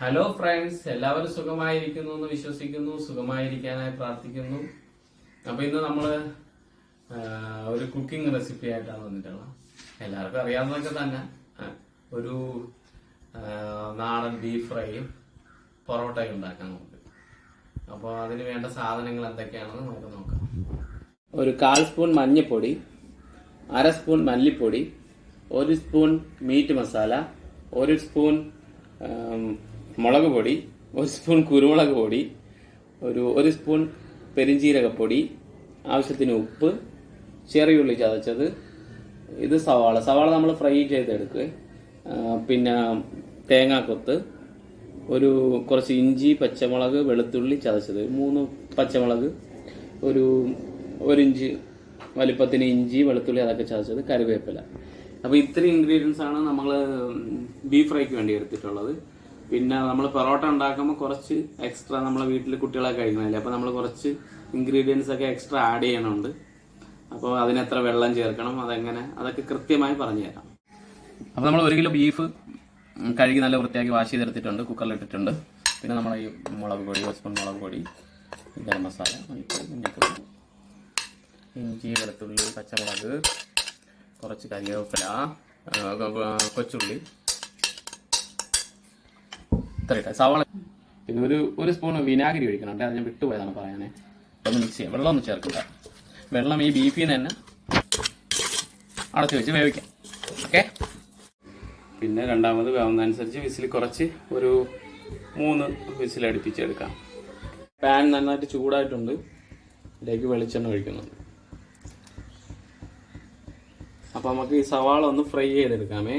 Hello friends എല്ലാവരും സുഖമായിരിക്കുന്നു എന്ന് വിശ്വസിക്കുന്നു. സുഖമായിരിക്കാനായി പ്രാർത്ഥിക്കുന്നു. അപ്പൊ ഇന്ന് നമ്മൾ ഒരു കുക്കിംഗ് റെസിപ്പി ആയിട്ടാണ് വന്നിട്ടുള്ളത്. എല്ലാവർക്കും അറിയാവുന്നതൊക്കെ തന്നെ. ഒരു നാടൻ ബീഫ് ഫ്രൈയും പൊറോട്ടയും ഉണ്ടാക്കാൻ നമുക്ക് അപ്പോൾ അതിന് വേണ്ട സാധനങ്ങൾ എന്തൊക്കെയാണെന്ന് നമുക്ക് നോക്കാം. ഒരു കാൽ സ്പൂൺ മഞ്ഞൾപ്പൊടി അര സ്പൂൺ മല്ലിപ്പൊടി ഒരു സ്പൂൺ മീറ്റ് മസാല ഒരു സ്പൂൺ മുളക് പൊടി ഒരു സ്പൂൺ കുരുമുളക് പൊടി ഒരു ഒരു സ്പൂൺ പെരിഞ്ജീരകപ്പൊടി ആവശ്യത്തിന് ഉപ്പ് ചെറിയുള്ളി ചതച്ചത്. ഇത് സവാള. സവാള നമ്മൾ ഫ്രൈ ചെയ്തെടുക്കുക പിന്നെ തേങ്ങാക്കൊത്ത് ഒരു കുറച്ച് ഇഞ്ചി പച്ചമുളക് വെളുത്തുള്ളി ചതച്ചത്. മൂന്ന് പച്ചമുളക് ഒരു ഒരു ഇഞ്ച് വലിപ്പത്തിന് ഇഞ്ചി വെളുത്തുള്ളി അതൊക്കെ ചതച്ചത് കറിവേപ്പില. അപ്പോൾ ഇത്രയും ഇൻഗ്രീഡിയൻസ് ആണ് നമ്മൾ ബീഫ് ഫ്രൈക്ക് വേണ്ടി എടുത്തിട്ടുള്ളത്. പിന്നെ നമ്മൾ പൊറോട്ട ഉണ്ടാക്കുമ്പോൾ കുറച്ച് എക്സ്ട്രാ നമ്മളെ വീട്ടിൽ കുട്ടികളൊക്കെ കഴിക്കണമല്ലേ അപ്പോൾ നമ്മൾ കുറച്ച് ഇൻഗ്രീഡിയൻസ് ഒക്കെ എക്സ്ട്രാ ആഡ് ചെയ്യണമുണ്ട് അപ്പോൾ അതിന് എത്ര വെള്ളം ചേർക്കണം അതെങ്ങനെ? അതൊക്കെ കൃത്യമായി പറഞ്ഞു തരാം അപ്പോൾ നമ്മൾ ഒരു കിലോ ബീഫ് കഴുകി നല്ല വൃത്തിയാക്കി വാഷ് ചെയ്തെടുത്തിട്ടുണ്ട് കുക്കറിൽ ഇട്ടിട്ടുണ്ട്. പിന്നെ നമ്മൾ ഈ മുളക് പൊടി ഒരു മുളക് പൊടി ഗരം മസാല ഇഞ്ചി വെളുത്തുള്ളി പച്ചമുളക് കുറച്ച് കരിവേപ്പില ആ, കൊ- കൊ- കൊച്ചുള്ളി ഇത്രയിട്ട് സവാള പിന്നെ ഒരു ഒരു സ്പൂൺ വിനാഗിരി ഒഴിക്കണം. അത് ഞാൻ വിട്ടുപോയതാണ് പറയാനേ. ഒന്ന് മിക്സ് ചെയ്യാം. വെള്ളം ഒന്ന് ചേർക്കണ്ട. വെള്ളം ഈ ബീഫിൽ നിന്ന് തന്നെ അടച്ചു വെച്ച് വേവിക്കാം. ഓക്കെ പിന്നെ രണ്ടാമത് വേവുന്നതനുസരിച്ച് വിസിൽ കുറച്ച് ഒരു മൂന്ന് വിസിൽ അടുപ്പിച്ചെടുക്കാം. പാൻ നന്നായിട്ട് ചൂടായിട്ടുണ്ട്. ഇതിലേക്ക് വെളിച്ചെണ്ണ ഒഴിക്കുന്നുണ്ട്. അപ്പോൾ നമുക്ക് ഈ സവാള ഒന്ന് ഫ്രൈ ചെയ്തെടുക്കാമേ.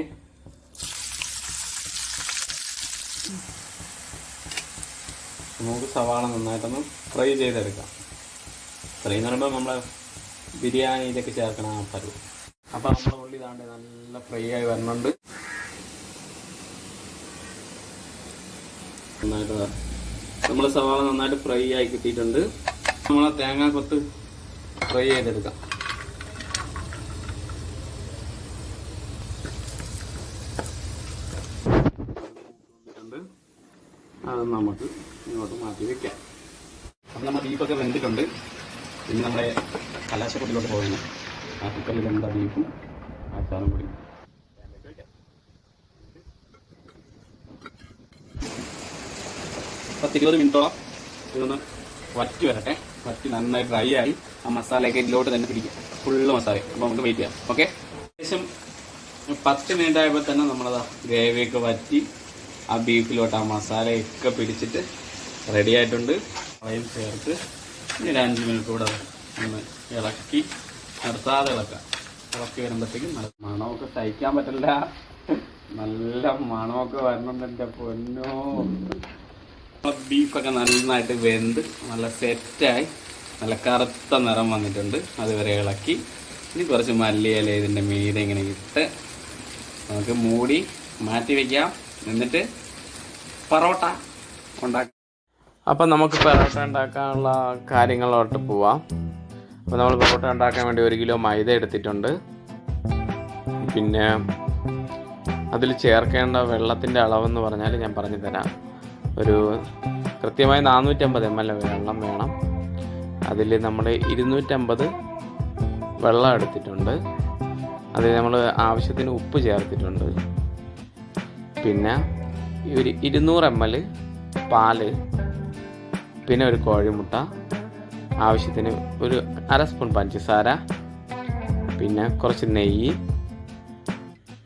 നമുക്ക് സവാള നന്നായിട്ടൊന്ന് ഫ്രൈ ചെയ്തെടുക്കാം. ഫ്രൈ എന്ന് പറയുമ്പോൾ നമ്മൾ ബിരിയാണിയിലേക്ക് ചേർക്കണ ആ പരുവ്. അപ്പോൾ നമ്മുടെ ഉള്ളി താണ്ട് നല്ല ഫ്രൈ ആയി വരുന്നുണ്ട് നന്നായിട്ട് നമ്മൾ സവാള നന്നായിട്ട് ഫ്രൈ ആയി കിട്ടിയിട്ടുണ്ട്. നമ്മൾ തേങ്ങ കൊത്ത് ഫ്രൈ ചെയ്തെടുക്കാം. അത് നമുക്ക് ഇങ്ങോട്ട് മാറ്റി വെക്കാം. അപ്പം നമ്മൾ ബീഫൊക്കെ വെന്തിട്ടുണ്ട്. ഇനി നമ്മുടെ കലാശക്കുട്ടിലോട്ട് പോകുന്നു ആ കുക്കറിൽ നമ്മുടെ ബീഫും അച്ചാറും കൂടി. പത്തിരുപത് മിനിറ്റോളം ഇതൊന്ന് വറ്റി വരട്ടെ. വറ്റി നന്നായി ഡ്രൈ ആയി ആ മസാലയൊക്കെ ഇതിലോട്ട് തന്നെ പിടിക്കുക ഫുള്ള് മസാല. അപ്പോൾ നമുക്ക് വെയിറ്റ് ചെയ്യാം. ഓക്കെ ഏകദേശം പത്ത് മിനിറ്റ് ആയപ്പോൾ തന്നെ നമ്മളത് ഗ്രേവിയൊക്കെ വറ്റി ആ ബീഫിലോട്ട് ആ മസാലയൊക്കെ പിടിച്ചിട്ട് റെഡി ആയിട്ടുണ്ട്. അവയും ചേർത്ത് ഇനി ഒരു അഞ്ച് മിനിറ്റ് കൂടെ ഒന്ന് ഇളക്കി നിർത്താതെ ഇളക്കാം. ഇളക്കി വരുമ്പോഴത്തേക്കും മണമൊക്കെ സഹിക്കാൻ പറ്റില്ല. നല്ല മണമൊക്കെ വരണം എന്റെ പൊന്നോ. ബീഫൊക്കെ നന്നായിട്ട് വെന്ത് നല്ല സെറ്റായി നല്ല കറുത്ത നിറം വന്നിട്ടുണ്ട്. അതുവരെ ഇളക്കി. ഇനി കുറച്ച് മല്ലിയില ഇതിന്റെ മീതെ ഇങ്ങനെ ഇട്ട് നമുക്ക് മൂടി മാറ്റി വയ്ക്കാം എന്നിട്ട് പറോട്ട ഉണ്ടാക്കാം. അപ്പം നമുക്ക് പൊറോട്ട ഉണ്ടാക്കാനുള്ള കാര്യങ്ങളോട്ട് പോവാം. അപ്പോൾ നമ്മൾ പൊറോട്ട ഉണ്ടാക്കാൻ വേണ്ടി ഒരു കിലോ മൈദ എടുത്തിട്ടുണ്ട്. പിന്നെ അതിൽ ചേർക്കേണ്ട വെള്ളത്തിന്റെ അളവെന്ന് പറഞ്ഞാൽ ഞാൻ പറഞ്ഞു തരാം. ഒരു കൃത്യമായി നാനൂറ്റമ്പത് എം എൽ വെള്ളം വേണം. അതിൽ നമ്മൾ ഇരുന്നൂറ്റമ്പത് വെള്ളം എടുത്തിട്ടുണ്ട്. അതിൽ നമ്മൾ ആവശ്യത്തിന് ഉപ്പ് ചേർത്തിട്ടുണ്ട്. പിന്നെ ഒരു ഇരുന്നൂറ് എം എൽ പാൽ പിന്നെ ഒരു കോഴിമുട്ട ആവശ്യത്തിന് ഒരു അര സ്പൂൺ പഞ്ചസാര പിന്നെ കുറച്ച് നെയ്യ്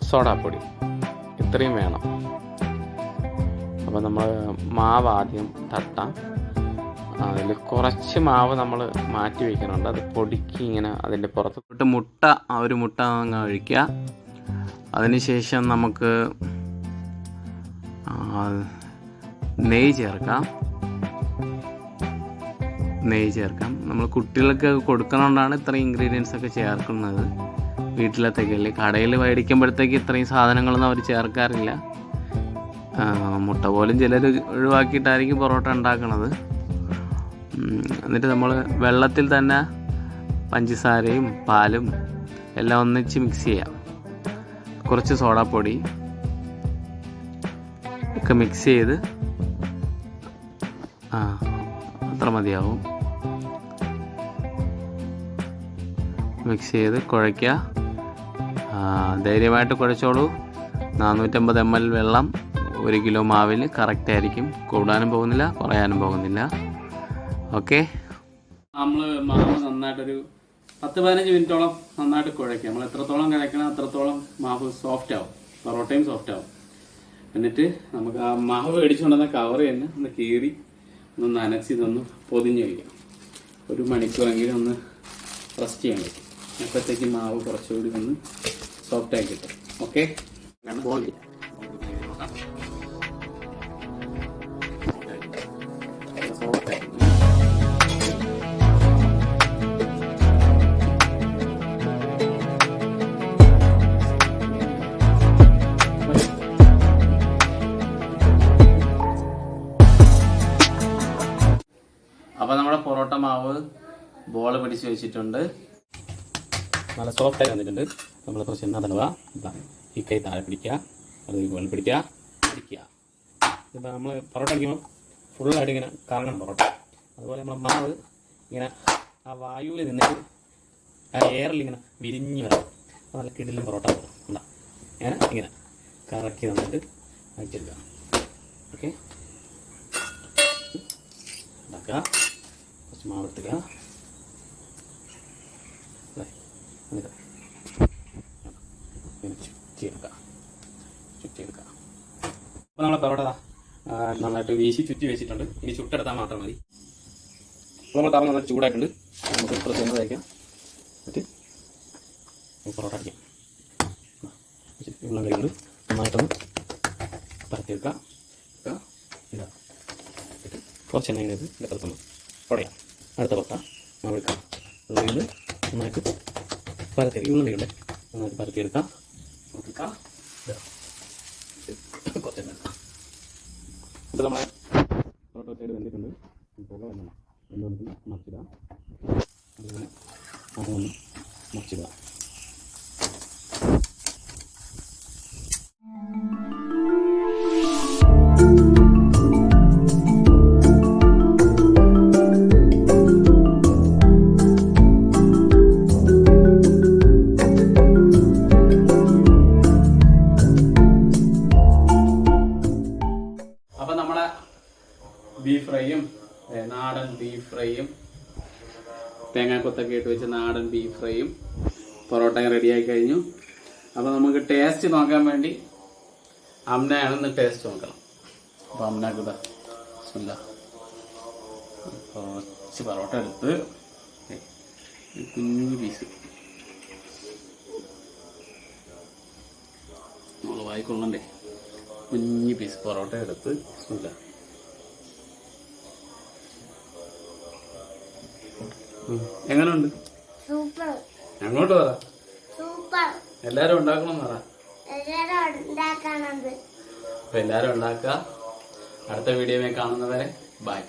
സോഡാപ്പൊടി. ഇത്രയും വേണം. അപ്പോൾ നമ്മൾ മാവ് ആദ്യം തട്ടാം. അതിൽ കുറച്ച് മാവ് നമ്മൾ മാറ്റി വയ്ക്കുന്നുണ്ട് അത് പൊടിക്ക് ഇങ്ങനെ അതിന്റെ പുറത്തോട്ട് മുട്ട ആ ഒരു മുട്ട അങ്ങ് ഒഴിക്കുക അതിനുശേഷം നമുക്ക് നെയ്യ് ചേർക്കാം. നെയ്യ് ചേർക്കാം. നമ്മൾ കുട്ടികൾക്ക് കൊടുക്കണോണ്ടാണ് ഇത്രയും ഇൻഗ്രീഡിയൻസ് ഒക്കെ ചേർക്കുന്നത്. വീട്ടിലത്തേക്കല്ലേ കടയിൽ മേടിക്കുമ്പോഴത്തേക്ക് ഇത്രയും സാധനങ്ങളൊന്നും അവർ ചേർക്കാറില്ല. മുട്ട പോലും ചിലർ ഒഴിവാക്കിയിട്ടായിരിക്കും പൊറോട്ട ഉണ്ടാക്കുന്നത് എന്നിട്ട് നമ്മൾ വെള്ളത്തിൽ തന്നെ പഞ്ചസാരയും പാലും എല്ലാം ഒന്നിച്ച് മിക്സ് ചെയ്യാം. കുറച്ച് സോഡാപ്പൊടി ഒക്കെ മിക്സ് ചെയ്ത് ആ അത്ര മതിയാവും മിക്സ് ചെയ്ത് കുഴയ്ക്കുക. ധൈര്യമായിട്ട് കുഴച്ചോളൂ. നാനൂറ്റമ്പത് എം എൽ വെള്ളം ഒരു കിലോ മാവിൽ കറക്റ്റ് ആയിരിക്കും. കൂടാനും പോകുന്നില്ല കുറയാനും പോകുന്നില്ല. ഓക്കെ നമ്മൾ മാവ് നന്നായിട്ടൊരു പത്ത് പതിനഞ്ച് മിനിറ്റോളം നന്നായിട്ട് കുഴയ്ക്കുക. നമ്മൾ എത്രത്തോളം കുഴയ്ക്കണം അത്രത്തോളം മാവ് സോഫ്റ്റ് ആവും. പൊറോട്ടയും സോഫ്റ്റ് ആവും. എന്നിട്ട് നമുക്ക് ആ മാവ് മേടിച്ചുകൊണ്ടുവന്ന കവർ തന്നെ ഒന്ന് കീറി ഒന്ന് നനച്ച് ഇതൊന്ന് പൊതിഞ്ഞ് വയ്ക്കാം. ഒരു മണിക്കൂറെങ്കിലും ഒന്ന് റെസ്റ്റ് ചെയ്യാൻ പറ്റും. അപ്പോഴത്തേക്ക് മാവ് കുറച്ചുകൂടി ഒന്ന് സോഫ്റ്റ് ആയി കിട്ടും. ഓക്കെ പിടിച്ച് വെച്ചിട്ടുണ്ട്. നല്ല സോഫ്റ്റ് ആയി വന്നിട്ടുണ്ട്. നമ്മൾ കുറച്ച് എണ്ണ തടവുക. ഈ കൈ താഴെ പിടിക്കുക. അത് മുകളിൽ പിടിക്കുക. പിടിക്കുക. ഇപ്പം നമ്മൾ പൊറോട്ട അടിക്കുമ്പോൾ ഫുള്ളായിട്ട് ഇങ്ങനെ കറങ്ങണം പൊറോട്ട. അതുപോലെ നമ്മൾ മാവ് ഇങ്ങനെ ആ വായുവിൽ നിന്നിട്ട് ആ എയറിൽ ഇങ്ങനെ വിരിഞ്ഞ് വരണം നല്ല കിടിലും പൊറോട്ട വരും ഉണ്ടാ ഇങ്ങനെ ഇങ്ങനെ കറക്കി വന്നിട്ട് അയച്ചെടുക്കുക ഓക്കെ? ഉണ്ടാക്കുക കുറച്ച് മാവ് എടുത്തുക എന്നിട്ട് ഇങ്ങനെ ചുറ്റിയെടുക്കുക ചുറ്റിയെടുക്കുക അപ്പോൾ നമ്മളെ പൊറോട്ട നന്നായിട്ട് വീശി ചുറ്റി വെച്ചിട്ടുണ്ട്. ഇനി ചുട്ടെടുത്താൽ മാത്രം മതി. അപ്പോൾ നമ്മൾ തറ നന്നായിട്ട് ചൂടായിട്ടുണ്ട്. നമുക്ക് പ്രത്യേകം തയ്ക്കാം എന്നിട്ട് പൊറോട്ട അടിക്കാം വെള്ളം കഴിയുണ്ട് നന്നായിട്ടൊന്ന് എടുക്കുക, ഇടുക ഇട്ട് കുറച്ച് എണ്ണ ഇതിനകത്ത് പുറത്തൊന്ന് കുടയാം അടുത്ത പൊട്ട മാവെടുക്കാം ഉള്ളിൽ നന്നായിട്ട് പരത്തി ഉള്ളിയുണ്ട് നന്നായിട്ട് പരത്തിയെടുക്കാം. എടുക്കാം ഇടുക. ഇത്. കുറച്ച് എണ്ണ എടുക്കാം ഇത് നമ്മളെ പൊറോട്ട സൈഡ് വെന്തിട്ടുണ്ട് പുക വെല്ലണം വെള്ളം മറിച്ചിടുക അതുപോലെ അതൊന്ന് ബീഫ് ഫ്രൈയും നാടൻ ബീഫ് ഫ്രൈയും തേങ്ങാക്കൊത്തൊക്കെ ഇട്ട് വെച്ച് നാടൻ ബീഫ് ഫ്രൈയും പൊറോട്ടയും റെഡിയായി കഴിഞ്ഞു. അപ്പോൾ നമുക്ക് ടേസ്റ്റ് നോക്കാൻ വേണ്ടി അമ്മയാണെന്ന് ടേസ്റ്റ് നോക്കണം. അപ്പോൾ അമ്മയ്ക്ക് ഇതാ. കുറച്ച് പൊറോട്ട എടുത്ത് കുഞ്ഞു പീസ് നമ്മൾ വായിക്കൊള്ളണ്ടേ? കുഞ്ഞു പീസ് പൊറോട്ട എടുത്ത് ബിസ്മില്ലാ. എങ്ങനെയുണ്ട് സൂപ്പർ. അങ്ങോട്ട് പറ. സൂപ്പർ. എല്ലാരും ഉണ്ടാക്കണം പറ. എല്ലാരും എല്ലാരും ഉണ്ടാക്കുക. അടുത്ത വീഡിയോയിൽ കാണുന്നവരെ ബൈ